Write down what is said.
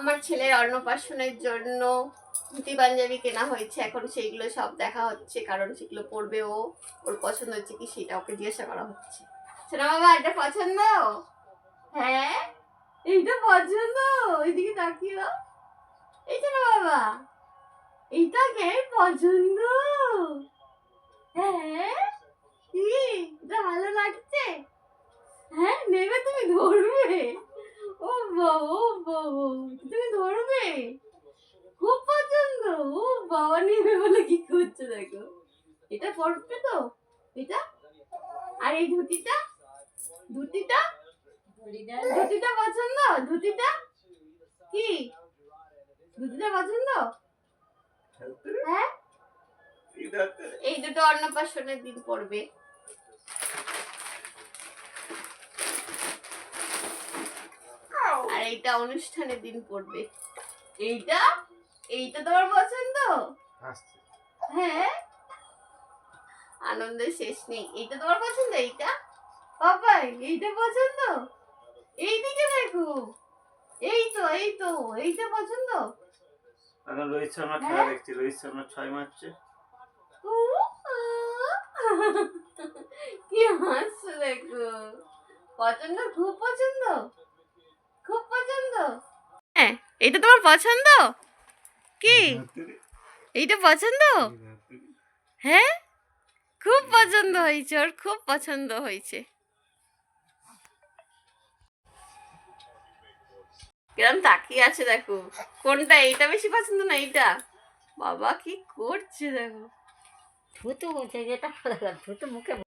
আমার ছেলের অন্নপ্রাশনের জন্য ধুতি পাঞ্জাবি কেনা হয়েছে। এখন সেইগুলো সব দেখা হচ্ছে, কারণ সেগুলো পরবে ও। ওর পছন্দ হচ্ছে কি সেটা ওকে জিজ্ঞাসা করা হচ্ছে। শোনা বাবা, এটা পছন্দ? হ্যাঁ? এইটা পছন্দ? ওইদিকে তাকিয়ে দাও। এইটা না বাবা, এইটা কে? পছন্দ? হ্যাঁ? কি? এটা ভালো লাগছে? হ্যাঁ নেবে তুমি, ধরবে ও বাবা ও বাবা তুমি ধরবে খুব পছন্দ ও বাবা নেবে বলে কি এটা পড়বে তো? এটা? আর এই ধুতিটা? ধুতিটা? ধুতিটা পছন্দ? ধুতিটা? কি? ধুতিটা পছন্দ? হ্যাঁ? এই দুটো অন্নপ্রাশনের দিন পড়বে আর এইটা অনুষ্ঠানের দিন পড়বে এইটা? এইটা তোমার পছন্দ? আনন্দের শেষ নেই। এইটা তোমার পছন্দ এইটা? পাপাই এইটা পছন্দ? এইদিকে দেখো। এই তো এই তো এইটা পছন্দ? এখন রোহিত শর্মা খেলা দেখছি রোহিত শর্মা ছয় মারছে। উ, কি হাসছো দেখো। পছন্দ? খুব পছন্দ? খুব পছন্দ? হ্যাঁ এইটা তোমার পছন্দ? কি? এইটা পছন্দ? হ্যাঁ? খুব পছন্দ হয়েছে, ওর খুব পছন্দ হয়েছে। কিরম তাকিয়ে আছে দেখো। কোনটা, এইটা বেশি পছন্দ না এইটা? বাবা, কি করছে দেখো। থুতু মুখে যেটা থুতু মুখে